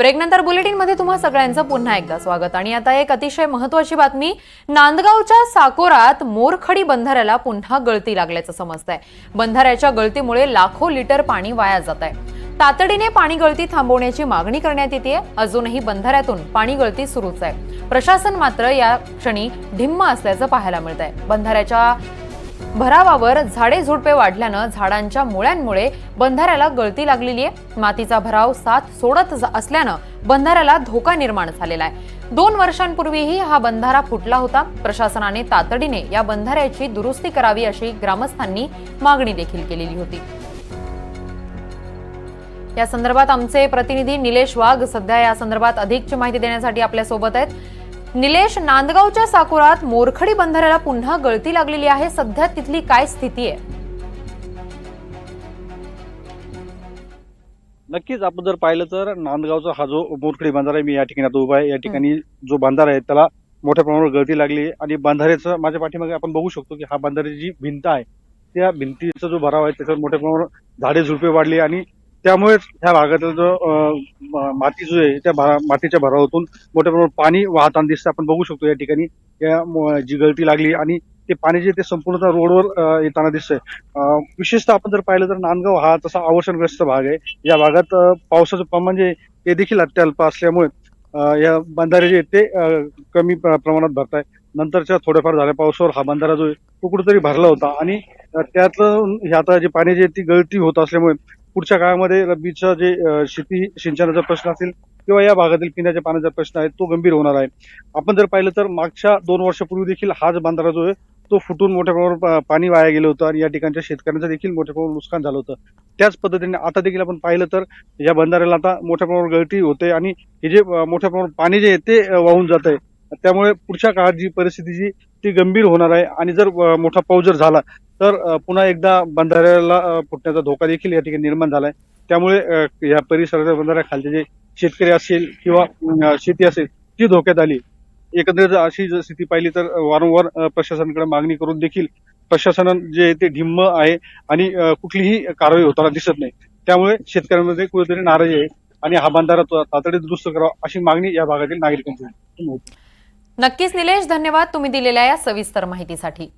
ब्रेकनंतर बुलेटिनमध्ये तुम्हा सगळ्यांचं पुन्हा एकदा स्वागत. आणि आता एक अतिशय महत्वाची बातमी नांदगावच्या साकोरात मोरखडी बंधाऱ्याला पुन्हा गळती लागल्याचं समजतंय. बंधाऱ्याच्या गळतीमुळे लाखो लिटर पाणी वाया जात आहे तातडीने पाणी गळती थांबवण्याची मागणी करण्यात येते अजूनही बंधाऱ्यातून पाणी गळती सुरूच आहे. प्रशासन मात्र या क्षणी ढिम्म असल्याचं पाहायला मिळत आहे बंधाऱ्याच्या भरावावर झाडे झुडपे वाढल्यानं झाडांच्या मुळ्यांमुळे बंधाऱ्याला गळती लागलेली आहे. मातीचा भराव साथ सोडत असल्यानं बंधाऱ्याला धोका निर्माण झालेला आहे. दोन वर्षांपूर्वीही हा बंधारा फुटला होता. प्रशासनाने तातडीने या बंधाऱ्याची दुरुस्ती करावी अशी ग्रामस्थांनी मागणी देखील केलेली होती. या संदर्भात आमचे प्रतिनिधी निलेश वाघ सध्या या संदर्भात अधिकची माहिती देण्यासाठी आपल्यासोबत आहेत. निलेश नांदगावच्या साकोरात मोरखडी बंधाऱ्याला पुन्हा गळती लागलेली आहे. सध्या तिथली काय स्थिती आहे? नक्कीच आपण जर पाहिलं तर नांदगावचा हा जो मोरखडी बांधारा आहे मी या ठिकाणी आता उभा आहे. या ठिकाणी जो बांधारा आहे त्याला मोठ्या प्रमाणावर गळती लागली आहे. आणि बांधाऱ्याचं माझ्या पाठीमागे आपण बघू शकतो की हा बांधाऱ्याची जी भिंत आहे. त्या भिंतीचा जो भराव आहे त्याच्यावर मोठ्या प्रमाणावर झाडे झुडपे वाढली आणि त्यामुळेच ह्या भागातला जो माती जो आहे त्या भरा मातीच्या भरावातून मोठ्या प्रमाणावर पाणी वाहताना दिसतं. आपण बघू शकतो या ठिकाणी या जी गळती लागली आणि ते पाणी जे ते संपूर्ण रोडवर येताना दिसतंय. विशेषतः आपण जर पाहिलं तर नांदगाव हा तसा आवर्षणग्रस्त भाग आहे. या भागात पावसाचं प्रमाण जे ते देखील अत्यल्प असल्यामुळे या बंधारे जे ते कमी प्रमाणात भरत आहे नंतरच्या थोड्याफार झाल्या पावसावर हा बंधारा जो आहे तो कुठेतरी भरला होता. आणि त्यातलं हे आता जे पाणी जे आहे ती गळती होत असल्यामुळे पुढच्या काळामध्ये रब्बीचं जे शेती सिंचनाचा प्रश्न असेल किंवा या भागातील पिण्याच्या पाण्याचा प्रश्न आहे तो गंभीर होणार आहे. आपण जर पाहिलं तर मागच्या दोन वर्षापूर्वी देखील हाच बांधारा जो आहे तो फुटून मोठ्या प्रमाणावर पाणी वाया गेलं होतं आणि या ठिकाणच्या शेतकऱ्यांचं देखील मोठ्या प्रमाणावर नुकसान झालं होतं. त्याच पद्धतीने आता देखील आपण पाहिलं तर या बंधाऱ्याला आता मोठ्या प्रमाणावर गळती होते आणि हे जे मोठ्या प्रमाणावर पाणी जे आहे ते वाहून जात आहे. त्यामुळे पुढच्या काळात जी परिस्थिती जी ती गंभीर होणार आहे आणि जर मोठा पाऊस जर झाला तर पुन्हा एकदा बंधाऱ्याला फुटण्याचा धोका देखील या ठिकाणी निर्माण झालाय. त्यामुळे या परिसराच्या बंधाऱ्याखालचे जे शेतकरी असेल किंवा शेती असेल ती धोक्यात आली. एकंदरीत अशी जर स्थिती पाहिली तर वारंवार प्रशासनाकडे मागणी करून देखील प्रशासन जे ते ढिम्म आहे आणि कुठलीही कारवाई होताना दिसत नाही. त्यामुळे शेतकऱ्यांमध्ये कुठेतरी नाराजी आहे आणि हा बंधारा तातडीत दुरुस्त करावा अशी मागणी या भागातील नागरिकांची नक्कीच निलेश धन्यवाद तुम्ही दिलेल्या या सविस्तर माहितीसाठी.